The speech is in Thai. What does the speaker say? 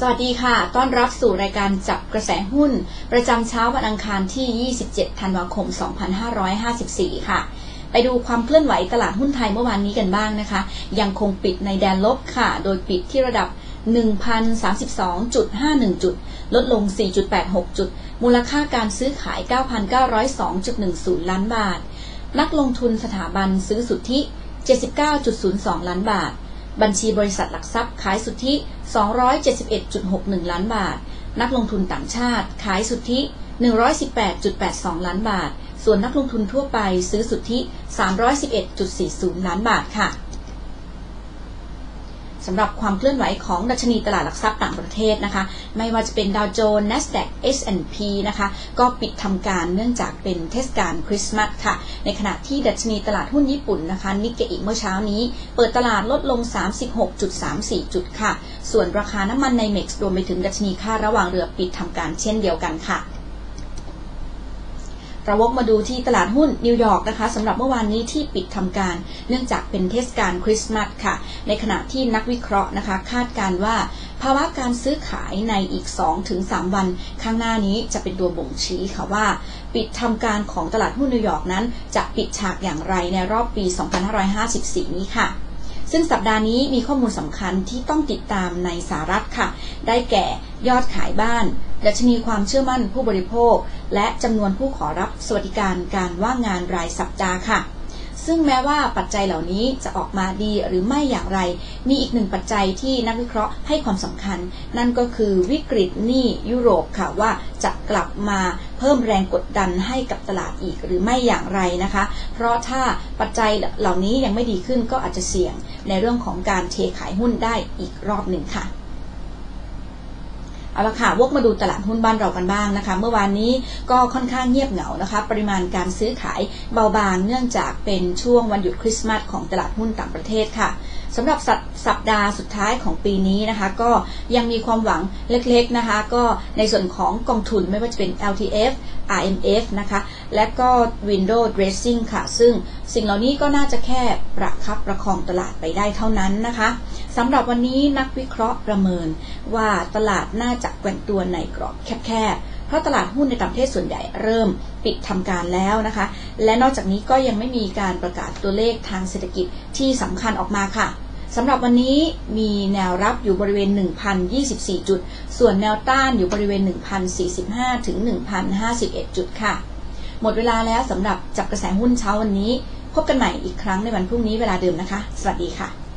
สวัสดีค่ะ ต้อนรับสู่รายการจับกระแสหุ้น ประจำเช้าวันอังคารที่ 27 ธันวาคม 2554 ค่ะ ไปดูความเคลื่อนไหวตลาดหุ้นไทยเมื่อวานนี้กันบ้างนะคะ ยังคงปิดในแดนลบค่ะ โดยปิดที่ระดับ 1,032.51 จุด ลดลง 4.86 จุด มูลค่าการซื้อขาย 9,902.10 ล้านบาท นักลงทุนสถาบันซื้อสุทธิ 79.02 ล้านบาท บัญชีบริษัทหลักทรัพย์ขายสุทธิ 271.61 ล้านบาท นักลงทุนต่างชาติ ขายสุทธิ 118.82 ล้านบาท ส่วนนักลงทุนทั่วไปซื้อสุทธิ 311.40 ล้านบาทค่ะ สำหรับความเคลื่อนไหวของดัชนีตลาดหลักทรัพย์ต่างประเทศนะคะ ไม่ว่าจะเป็นดาวโจนส์ NASDAQ S&P นะคะ ก็ปิดทำการเนื่องจากเป็นเทศกาลคริสต์มาสค่ะ ในขณะที่ดัชนีตลาดหุ้นญี่ปุ่นนะคะนิกเกอิเมื่อเช้านี้ เปิดตลาดลดลง 36.34 จุดค่ะ ส่วนราคาน้ำมันในเม็กซ์รวมไปถึงดัชนีค่าระหว่างเรือปิดทำการเช่นเดียวกันค่ะ ระวกมาดูที่ตลาดหุ้นนิวยอร์กนะคะสำหรับเมื่อวานนี้ที่ปิดทำการ เนื่องจากเป็นเทศกาลคริสต์มาสค่ะ ในขณะที่นักวิเคราะห์นะคะ คาดการว่า ภาวะการซื้อขายในอีก 2-3 วัน ข้างหน้านี้จะเป็นตัวบ่งชี้ค่ะว่า ปิดทำการของตลาดหุ้นนิวยอร์กนั้น จะปิดฉากอย่างไรในรอบปี 2554 นี้ค่ะ ซึ่งสัปดาห์นี้มีข้อมูลสำคัญที่ต้องติดตามในสหรัฐค่ะ ได้แก่ยอดขายบ้านดัชนีความเชื่อมั่นผู้บริโภค และจำนวนผู้ขอรับสวัสดิการการว่างงานรายสัปดาห์ค่ะ ซึ่งแม้ว่าปัจจัยเหล่านี้จะออกมาดีหรือไม่อย่างไร มีอีกหนึ่งปัจจัยที่นักวิเคราะห์ให้ความสำคัญ นั่นก็คือวิกฤตหนี้ยุโรปค่ะว่าจะกลับมาเพิ่มแรงกดดันให้กับตลาดอีกหรือไม่อย่างไรนะคะ เพราะถ้าปัจจัยเหล่านี้ยังไม่ดีขึ้นก็อาจจะเสี่ยงในเรื่องของการเทขายหุ้นได้อีกรอบหนึ่งค่ะ เอาละค่ะวกมาดูตลาดหุ้นบ้านเรากันบ้างนะคะ เมื่อวานนี้ก็ค่อนข้างเงียบเหงานะคะ ปริมาณการซื้อขายเบาบางเนื่องจากเป็นช่วงวันหยุดคริสต์มาสของตลาดหุ้นต่างประเทศค่ะสำหรับสสัปดาห์สุดท้ายของปีนี้นะคะ ก็ยังมีความหวังเล็กๆนะคะ ก็ในส่วนของกองทุนไม่ว่าจะเป็น LTF IMF นะคะ และก็ Window Dressing ค่ะ ซึ่งสิ่งเหล่านี้ก็น่าจะแค่ประคับประคองตลาดไปได้เท่านั้นนะคะสำหรับวันนี้นักวิเคราะห์ประเมินว่าตลาดน่าจะแกว่งตัวในกรอบแคบๆ เพราะตลาดหุ้นในต่างประเทศส่วนใหญ่เริ่มปิดทำการแล้วนะคะ และนอกจากนี้ก็ยังไม่มีการประกาศตัวเลขทางเศรษฐกิจที่สำคัญออกมาค่ะสำหรับวันนี้มีแนวรับอยู่บริเวณ 1,024 จุด ส่วนแนวต้านอยู่บริเวณ 1,045 ถึง 1,051 จุดค่ะ หมดเวลาแล้วสำหรับจับกระแสหุ้นเช้าวันนี้ พบกันใหม่อีกครั้งในวันพรุ่งนี้เวลาเดิมนะคะ สวัสดีค่ะ